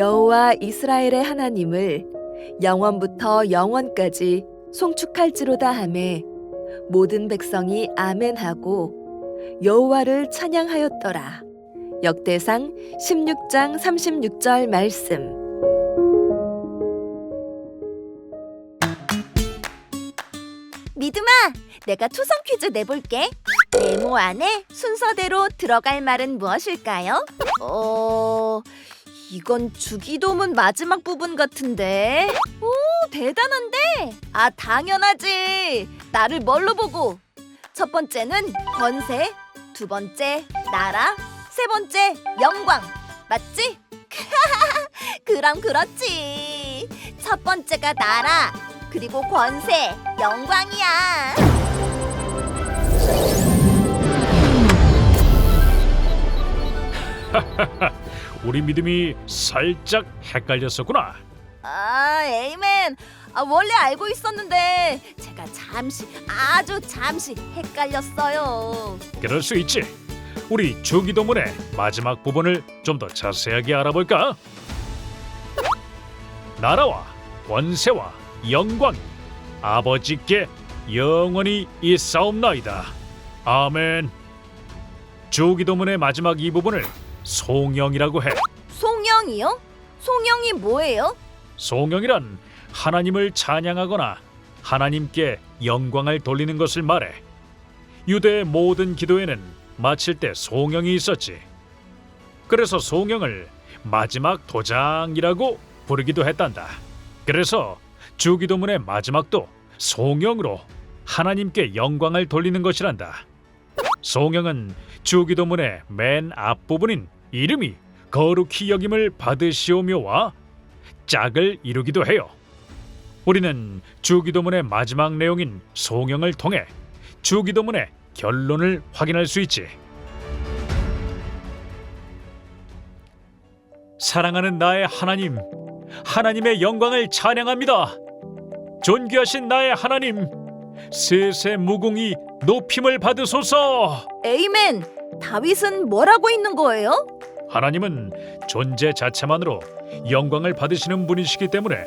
여호와 이스라엘의 하나님을 영원부터 영원까지 송축할지로다 하매 모든 백성이 아멘하고 여호와를 찬양하였더라. 역대상 16장 36절 말씀. 믿음아, 내가 초성 퀴즈 내볼게. 네모 안에 순서대로 들어갈 말은 무엇일까요? 어, 이건 주기도문 마지막 부분 같은데. 오, 대단한데? 아, 당연하지. 나를 뭘로 보고? 첫 번째는 권세, 두 번째 나라, 세 번째 영광. 맞지? 그럼 그렇지. 첫 번째가 나라, 그리고 권세, 영광이야. 우리 믿음이 살짝 헷갈렸었구나. 아, 에이맨. 아, 원래 알고 있었는데 제가 잠시 아주 잠시 헷갈렸어요. 그럴 수 있지. 우리 주기도문의 마지막 부분을 좀 더 자세하게 알아볼까? 나라와 권세와 영광 아버지께 영원히 있사옵나이다. 아멘. 주기도문의 마지막 이 부분을 송영이라고 해. 송영이요? 송영이 뭐예요? 송영이란 하나님을 찬양하거나 하나님께 영광을 돌리는 것을 말해. 유대의 모든 기도에는 마칠 때 송영이 있었지. 그래서 송영을 마지막 도장이라고 부르기도 했단다. 그래서 주기도문의 마지막도 송영으로 하나님께 영광을 돌리는 것이란다. 송영은 주기도문의 맨 앞부분인 이름이 거룩히 여김을 받으시오며와 짝을 이루기도 해요. 우리는 주기도문의 마지막 내용인 송영을 통해 주기도문의 결론을 확인할 수 있지. 사랑하는 나의 하나님, 하나님의 영광을 찬양합니다. 존귀하신 나의 하나님, 세세 무궁이 높임을 받으소서. 에이맨. 다윗은 뭐라고 있는 거예요? 하나님은 존재 자체만으로 영광을 받으시는 분이시기 때문에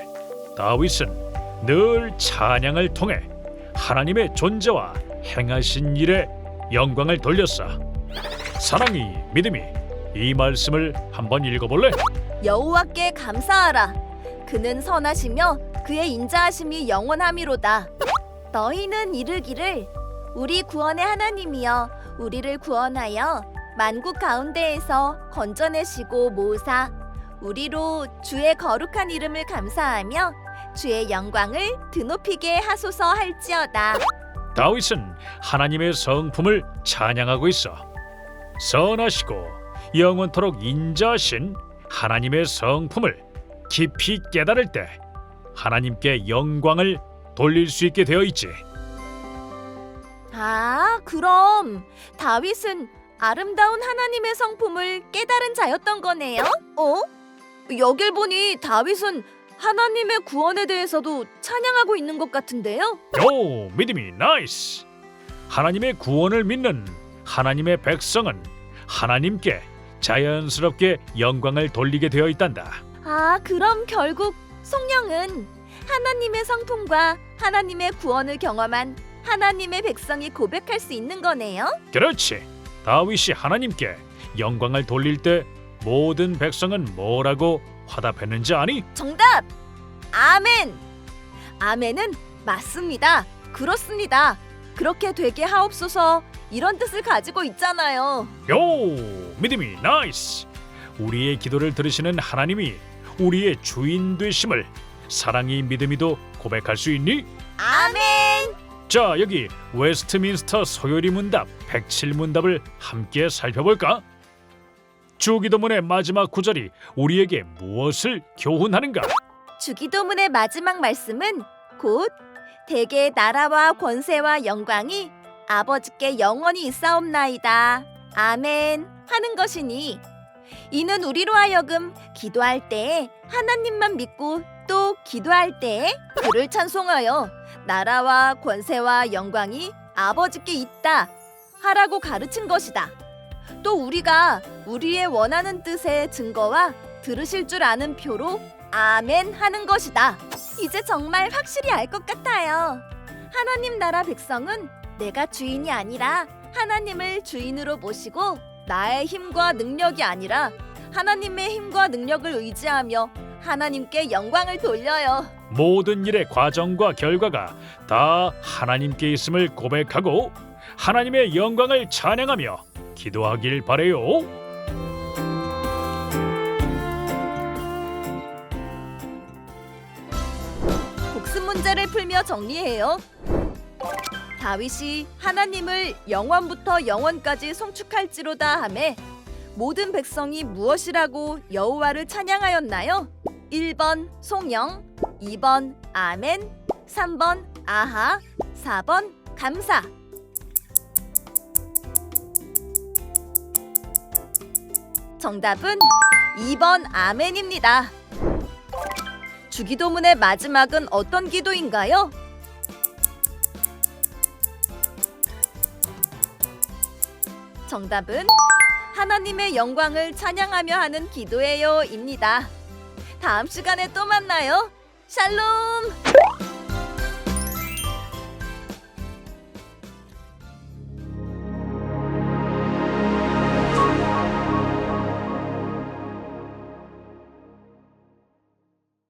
다윗은 늘 찬양을 통해 하나님의 존재와 행하신 일에 영광을 돌렸어. 사랑이 믿음이 이 말씀을 한번 읽어볼래? 여호와께 감사하라. 그는 선하시며 그의 인자하심이 영원함이로다. 너희는 이르기를 우리 구원의 하나님이여 우리를 구원하여 만국 가운데에서 건져내시고 모사 우리로 주의 거룩한 이름을 감사하며 주의 영광을 드높이게 하소서 할지어다. 다윗은 하나님의 성품을 찬양하고 있어. 선하시고 영원토록 인자하신 하나님의 성품을 깊이 깨달을 때 하나님께 영광을 돌릴 수 있게 되어 있지. 아, 그럼 다윗은 아름다운 하나님의 성품을 깨달은 자였던 거네요? 어? 여길 보니 다윗은 하나님의 구원에 대해서도 찬양하고 있는 것 같은데요? 오, 믿음이 나이스. 하나님의 구원을 믿는 하나님의 백성은 하나님께 자연스럽게 영광을 돌리게 되어 있단다. 아, 그럼 결국 송영은 하나님의 성품과 하나님의 구원을 경험한 하나님의 백성이 고백할 수 있는 거네요? 그렇지. 다윗이 하나님께 영광을 돌릴 때 모든 백성은 뭐라고 화답했는지 아니? 정답! 아멘! 아멘은 맞습니다. 그렇습니다. 그렇게 되게 하옵소서 이런 뜻을 가지고 있잖아요. 요, 믿음이 나이스. 우리의 기도를 들으시는 하나님이 우리의 주인 되심을 사랑이 믿음이도 고백할 수 있니? 아멘! 자, 여기 웨스트민스터 소요리 문답 107 문답을 함께 살펴볼까? 주기도문의 마지막 구절이 우리에게 무엇을 교훈하는가? 주기도문의 마지막 말씀은 곧 대개 나라와 권세와 영광이 아버지께 영원히 있사옵나이다. 아멘 하는 것이니 이는 우리로 하여금 기도할 때에 하나님만 믿고 또 기도할 때에 그를 찬송하여 나라와 권세와 영광이 아버지께 있다 하라고 가르친 것이다. 또 우리가 우리의 원하는 뜻의 증거와 들으실 줄 아는 표로 아멘 하는 것이다. 이제 정말 확실히 알 것 같아요. 하나님 나라 백성은 내가 주인이 아니라 하나님을 주인으로 모시고 나의 힘과 능력이 아니라 하나님의 힘과 능력을 의지하며 하나님께 영광을 돌려요. 모든 일의 과정과 결과가 다 하나님께 있음을 고백하고 하나님의 영광을 찬양하며 기도하길 바래요. 복습 문제를 풀며 정리해요. 다윗이 하나님을 영원부터 영원까지 송축할지로다 하매 모든 백성이 무엇이라고 여호와를 찬양하였나요? 1번 송영, 2번 아멘, 3번 아하, 4번 감사. 정답은 2번 아멘입니다. 주기도문의 마지막은 어떤 기도인가요? 정답은 하나님의 영광을 찬양하며 하는 기도예요입니다. 다음 시간에 또 만나요. 샬롬!